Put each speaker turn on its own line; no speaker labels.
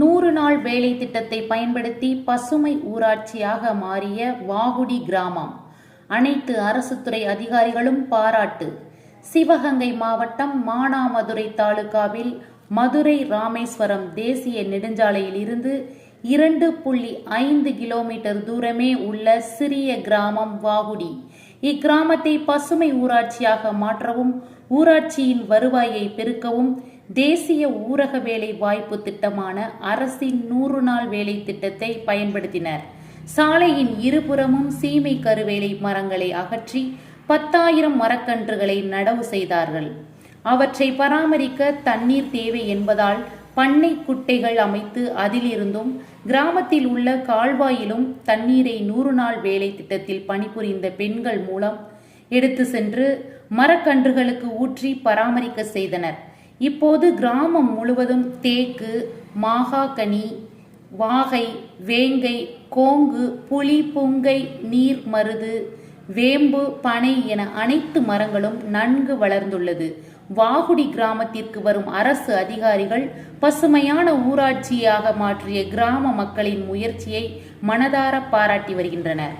நூறு நாள் வேலை திட்டத்தை பயன்படுத்தி பசுமை ஊராட்சியாக மாறிய வாகுடி கிராமம். அனைத்து அரசு துறை அதிகாரிகளும் பாராட்டு. சிவகங்கை மாவட்டம் மானாமதுரை தாலுகாவில் மதுரை ராமேஸ்வரம் தேசிய நெடுஞ்சாலையில் இருந்து இரண்டு புள்ளி ஐந்து கிலோமீட்டர் தூரமே உள்ள சிறிய கிராமம் வாகுடி. இக்கிராமத்தை பசுமை ஊராட்சியாக மாற்றவும் ஊராட்சியின் வருவாயை பெருக்கவும் தேசிய ஊரக வேலை வாய்ப்பு திட்டமான அரசின் நூறு நாள் வேலை திட்டத்தை பயன்படுத்தினர். சாலையின் இருபுறமும் சீமை கருவேலை மரங்களை அகற்றி பத்தாயிரம் மரக்கன்றுகளை நடவு செய்தார்கள். அவற்றை பராமரிக்க தண்ணீர் தேவை என்பதால் பண்ணை குட்டைகள் அமைத்து அதிலிருந்தும் கிராமத்தில் உள்ள கால்வாயிலும் தண்ணீரை நூறு நாள் வேலை திட்டத்தில் பணிபுரிந்த பெண்கள் மூலம் எடுத்து சென்று மரக்கன்றுகளுக்கு ஊற்றி பராமரிக்க செய்தனர். இப்போது கிராமம் முழுவதும் தேக்கு மாகாகனி வாகை வேங்கை கோங்கு புலி புங்கை நீர் மருது வேம்பு பனை என அனைத்து மரங்களும் நன்கு வளர்ந்துள்ளது. வாகுடி கிராமத்திற்கு வரும் அரசு அதிகாரிகள் பசுமையான ஊராட்சியாக மாற்றிய கிராம மக்களின் முயற்சியை மனதார பாராட்டி வருகின்றனர்.